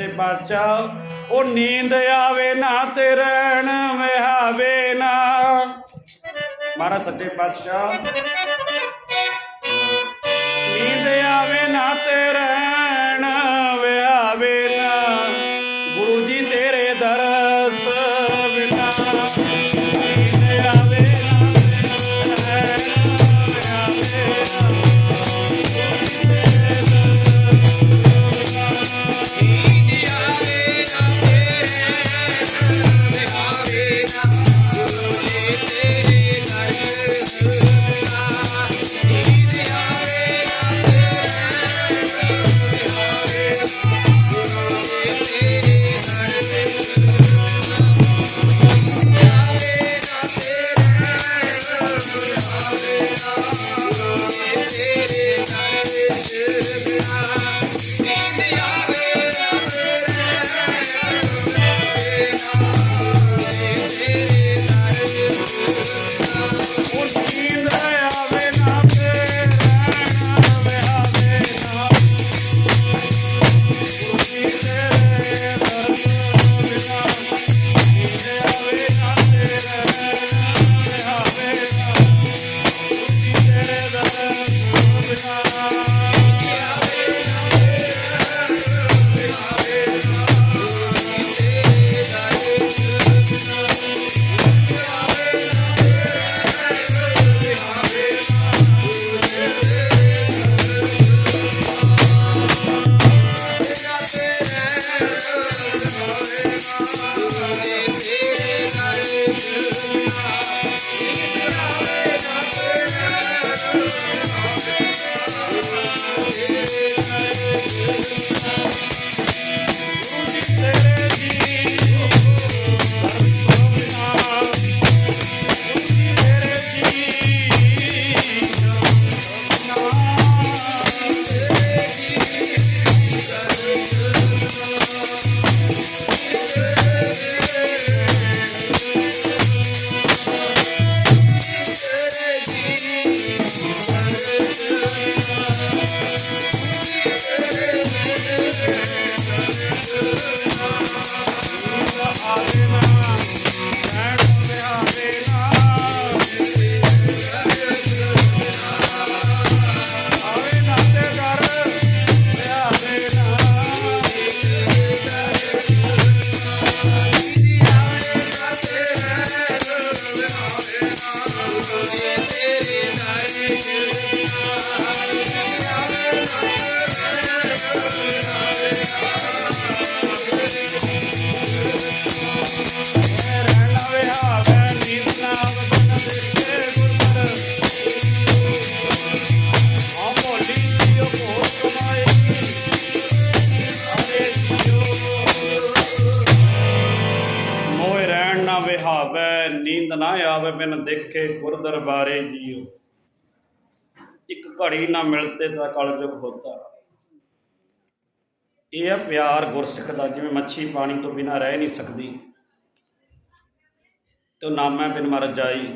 ਸੱਚੇ ਪਾਤਸ਼ਾਹ ਉਹ ਨੀਂਦ ਆਵੇ ਨਾ ਤੇ ਰਹਿਣ ਵਿਹਾਵੇ ਨਾ। ਮਹਾਰਾਜ ਸੱਚੇ ਪਾਤਸ਼ਾਹ, ਨੀਂਦ ਆਵੇ ਨਾ ਤੇ ਰਹਿਣ ਵਿਹਾਵੇ ਨਾ। ਗੁਰੂ ਜੀ ਤੇਰੇ ਦਰਸ ਬਿਨਾ। ਉਹ ਗੁਰੂ ਆਵੇ ਮੋਏ ਰਹਿਣ ਨਾ ਵਿਹਾਵੇ, ਨੀਂਦ ਨਾ ਆਵੇ ਬਿਨ ਦੇਖੇ ਗੁਰ ਦਰਬਾਰੇ ਜੀਓ। ਇੱਕ ਘੜੀ ਨਾ ਮਿਲਤੇ ਤਾਂ ਕਲਯੁਗ ਹੋਤਾ। ਇਹ ਆ ਪਿਆਰ ਗੁਰਸਿੱਖ ਦਾ, ਜਿਵੇਂ ਮੱਛੀ ਪਾਣੀ ਤੋਂ ਬਿਨਾ ਰਹਿ ਨਹੀਂ ਸਕਦੀ। ਤੋ ਨਾਮੈ ਬਿਨ ਮਰ ਜਾਈ।